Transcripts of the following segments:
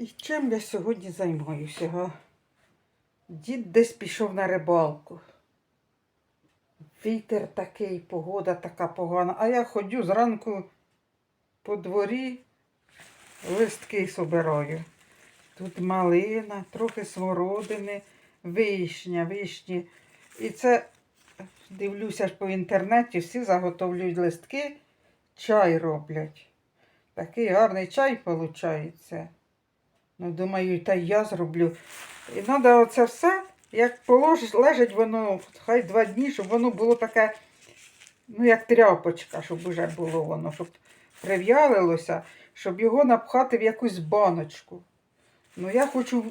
І чим я сьогодні займаюся? Дід десь пішов на рибалку. Вітер такий, погода така погана. А я ходю зранку по дворі, листки собираю. Тут малина, трохи смородини, вишня, вишні. І це дивлюся ж по інтернеті, всі заготовлюють листки, чай роблять. Такий гарний чай виходить. Ну, думаю, та й я зроблю. І треба оце все, як положиш, лежить воно, хай два дні, щоб воно було таке, ну, як тряпочка, щоб вже було воно, щоб прив'ялилося, щоб його напхати в якусь баночку. Ну, я хочу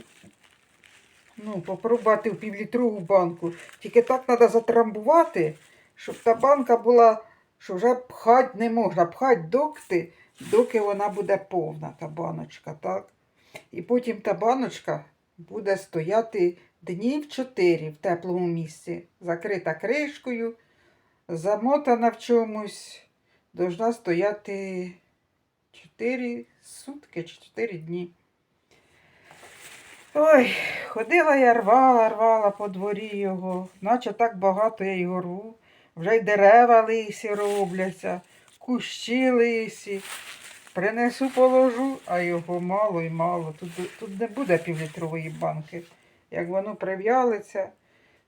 ну, попробувати в півлітрову банку. Тільки так треба затрамбувати, щоб та банка була, що вже пхати не можна. Пхати доки, доки вона буде повна, та баночка, так? І потім та баночка буде стояти днів 4 в теплому місці, закрита кришкою, замотана в чомусь, должна стояти 4 сутки чи 4 дні. Ой, ходила я рвала, рвала по дворі його, наче так багато я його рву. Вже й дерева лисі робляться, кущі лисі. Принесу, положу, а його мало і мало. Тут, тут не буде півлітрової банки. Як воно прив'ялиться.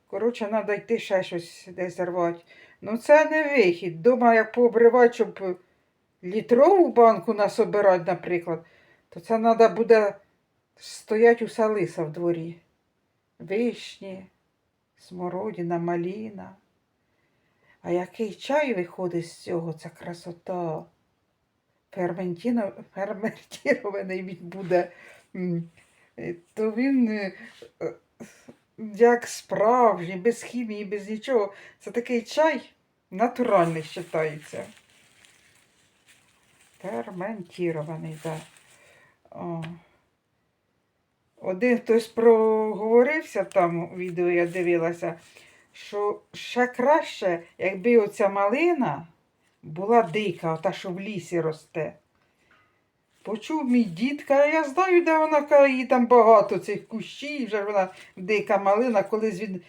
Коротше, треба йти ще щось десь рвати. Ну це не вихід. Дома як пообривати, щоб літрову банку насобирати, наприклад, то це треба буде стоять уся лиса в дворі. Вишні, смородина, маліна. А який чай виходить з цього, це красота. Ферментірований він буде, е, то він е, е, як справжній, без хімії, без нічого. Це такий чай натуральний вважається. Ферментірований, так. О. Один хтось проговорився там у відео, я дивилася, що ще краще, якби оця малина була дика, та що в лісі росте. Почув мій дід, каже, я знаю, де вона каже, її там багато цих кущів, вже вона дика малина, колись він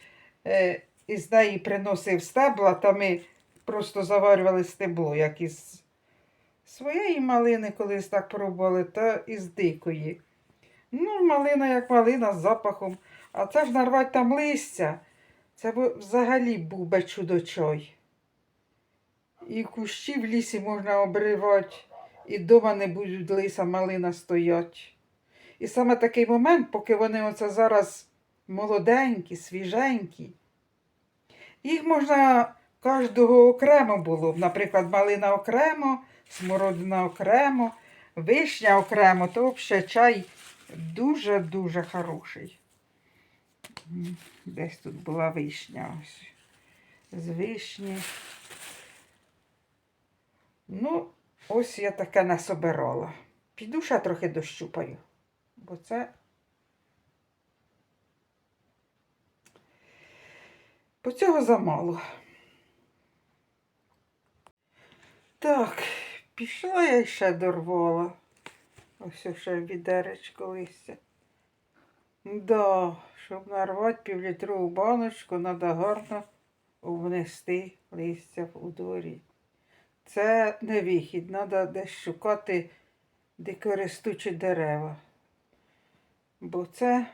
е, із неї приносив стебла, та ми просто заварювали стебло, як із своєї малини колись так пробували, та із дикої. Ну, малина як малина з запахом. А це ж нарвати там листя. Це б взагалі був би чудочой. І кущі в лісі можна обривати, і дома не будуть лиса малина стоять. І саме такий момент, поки вони оце зараз молоденькі, свіженькі, їх можна кожного окремо було. Наприклад, малина окремо, смородина окремо, вишня окремо, то взагалі чай дуже-дуже хороший. Десь тут була вишня ось. З вишні. Ну, ось я таке насобирала. Піду ще трохи дощупаю, бо це. Бо цього замало. Так, пішла я ще дорвала. Ось ще відеречко листя. Да, щоб нарвати півлітрову баночку, треба гарно внести листя у дворі. Це не вихід, треба десь шукати дикоростучі дерева. Бо це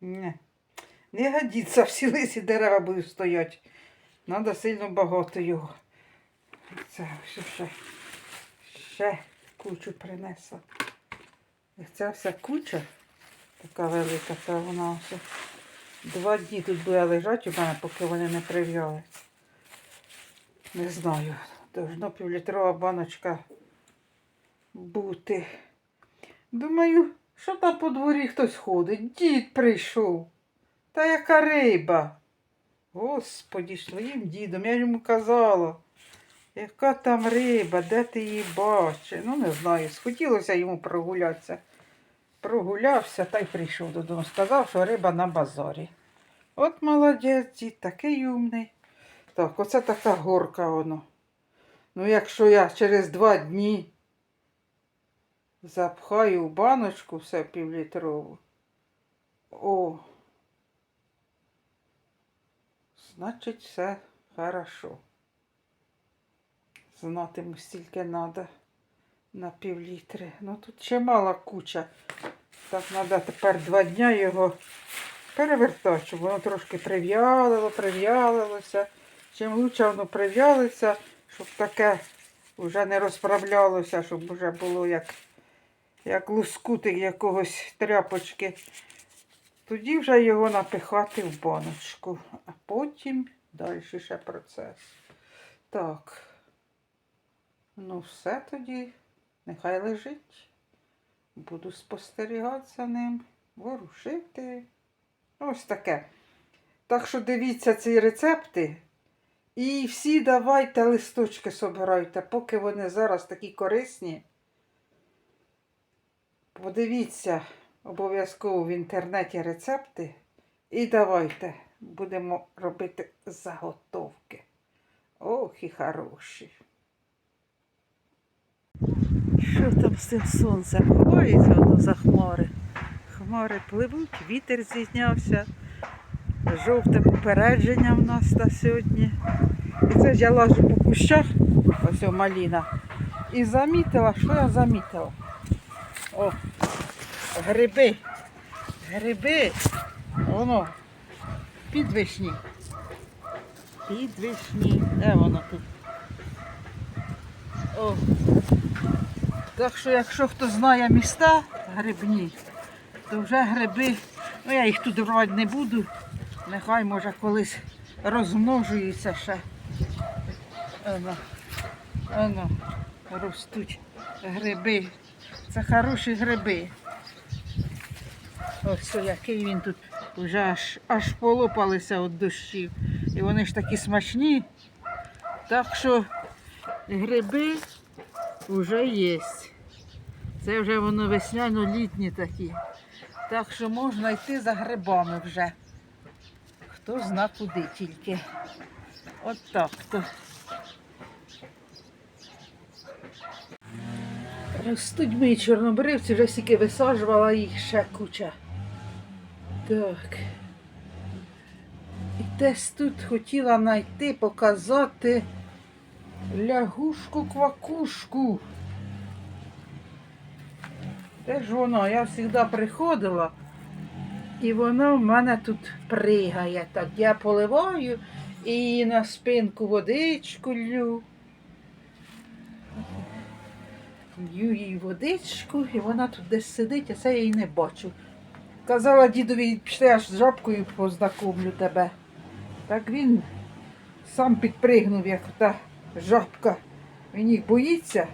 не, не годиться, всі лисі дерева будуть стояти. Треба сильно багато його. Це ось ще, ще кучу принесла. Ця вся куча така велика, це вона ось два дні тут буде лежати у мене, поки вони не прив'яються. Не знаю, должно півлітрова баночка бути. Думаю, що там по дворі хтось ходить. Дід прийшов. Та яка риба. Господі, своїм дідом, я йому казала. Яка там риба, де ти її бачиш? Ну, не знаю, схотілося йому прогулятися. Прогулявся та й прийшов додому. Сказав, що риба на базарі. От молодець, дід такий умний. Так, оце така горка воно. Ну, якщо я через два дні Запхаю в баночку все півлітрову. О. Значить, все хорошо. Знатиму стільки треба на півлітри. Ну тут чимала куча. Так треба тепер два дня його перевертати, щоб воно трошки прив'ялило, прив'ялилося. Чим лучше воно прив'ялиться, щоб таке вже не розправлялося, щоб вже було як, як лускутик якогось тряпочки. Тоді вже його напихати в баночку, а потім далі ще процес. Так. Ну, все тоді, нехай лежить. Буду спостерігати за ним, ворушити. Ось таке. Так що дивіться ці рецепти. І всі давайте листочки собирайте, поки вони зараз такі корисні. Подивіться обов'язково в інтернеті рецепти. І давайте будемо робити заготовки. Ох, і хороші. Що там з цим сонцем? Ховається воно за хмари. Хмари пливуть, вітер зізнявся. Жовте попередження в нас на сьогодні. І це ж я лажу по кущах, ось о, маліна. І замітила, що я замітила? О, гриби. Гриби. Воно. Підвишні. Підвишні. Де воно тут? О. Так що, якщо хто знає міста грибні, то вже гриби, ну я їх тут рвати не буду. Нехай може колись розмножуються ще. Оно, оно, ростуть гриби. Це хороші гриби. Ось який він тут вже аж, аж полопалися від дощів. І вони ж такі смачні. Так що гриби вже є. Це вже воно весняно-літні такі. Так що можна йти за грибами вже. Хто зна куди тільки. От так то. Ростуть мої чорнобривці, вже стільки висаджувала їх ще куча. Так. І десь тут хотіла знайти, показати лягушку-квакушку. Де ж воно? Я завжди приходила, і воно в мене тут пригає. Так, я поливаю і на спинку водичку лью. Лью їй водичку, і вона тут десь сидить, а це я її не бачу. Казала дідові, пішли аж з жабкою познакомлю тебе. Так він сам підпригнув, як та жабка. Він їх боїться.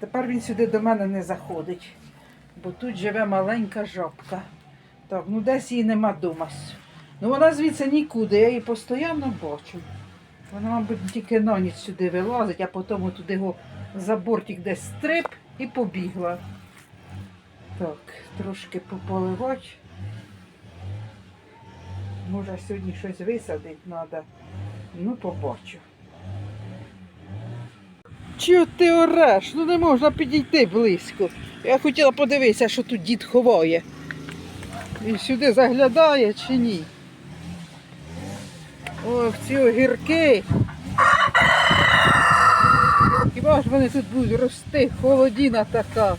Тепер він сюди до мене не заходить, бо тут живе маленька жабка. Так, ну десь її нема вдома. Ну вона звідси нікуди, я її постійно бачу. Вона, мабуть, тільки на ніч сюди вилазить, а потім туди його за бортик десь стрип і побігла. Так, трошки пополивати. Може сьогодні щось висадити треба. Ну, побачу. Чого ти ореш? Ну не можна підійти близько. Я хотіла подивитися, що тут дід ховає. Він сюди заглядає чи ні. О, в ці огірки. Хіба ж вони тут будуть рости? Холодіна така.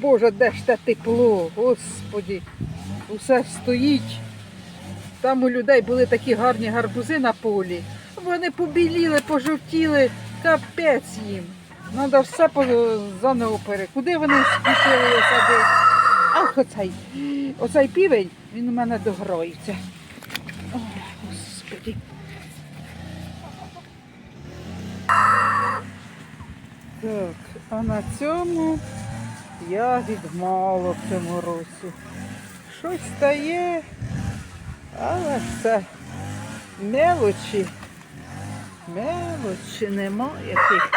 Боже, де ж те тепло, господі. Усе стоїть. Там у людей були такі гарні гарбузи на полі. Вони побіліли, пожовтіли, капець їм. Треба все заново пере. Куди вони спішили сади? Ах, оцей, оцей півень, він у мене дограється. О, господи. Так, а на цьому ягід мало в цьому році. Щось стає, але це мелочі. Мелочі немає тих.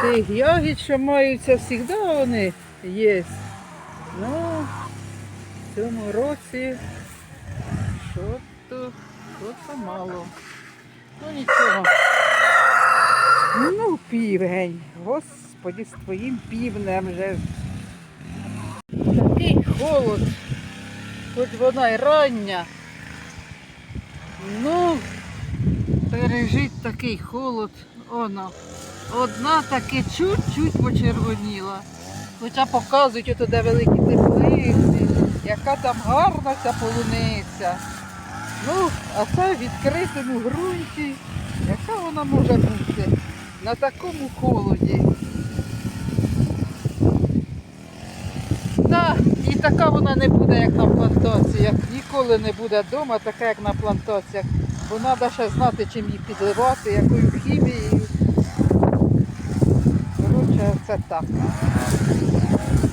Тих ягід, що маються завжди вони є. Ну, в цьому році що то, що то мало. Ну нічого. Ну, півгень. Господі, з твоїм півнем же. ж. Такий холод. Хоч вона й рання. Ну, пережить такий холод. Оно. Одна таки чуть-чуть почервоніла. Хоча показують ото де великі теплиці, яка там гарна ця полуниця. Ну, а це в відкритому ґрунті. Яка вона може бути на такому холоді? Да, і така вона не буде, як на плантаціях. Ніколи не буде вдома, така, як на плантаціях. Бо треба ще знати, чим її підливати, якою Коротше, це так.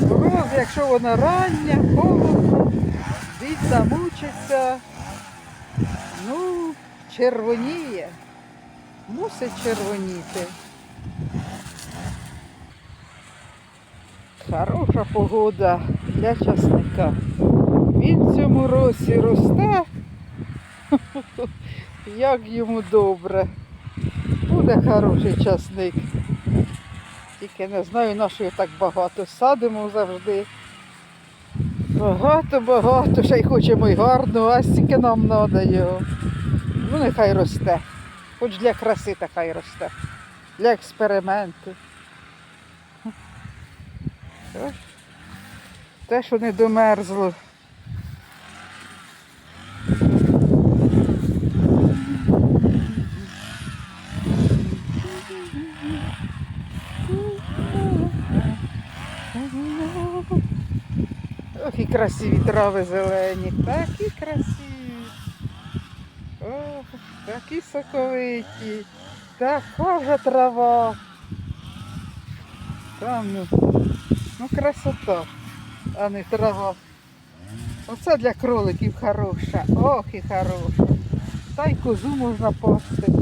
Мороз, якщо вона рання, холодно, дід замучиться. Ну, червоніє. Мусить червоніти. Хороша погода для часника. Він цьому році росте. Як йому добре. Буде хороший часник. Тільки не знаю, на що так багато. Садимо завжди. Багато, багато, ще й хочемо й гарно, а стільки нам треба його. Ну, нехай росте. Хоч для краси та хай росте. Для експерименту. Те, що не домерзло. Ох, і красиві трави зелені, такі красиві. Ох, такі соковиті, така вже трава. Там, ну, ну красота, а не трава. Оце для кроликів хороша. Ох і хороша. Та й козу можна пасти.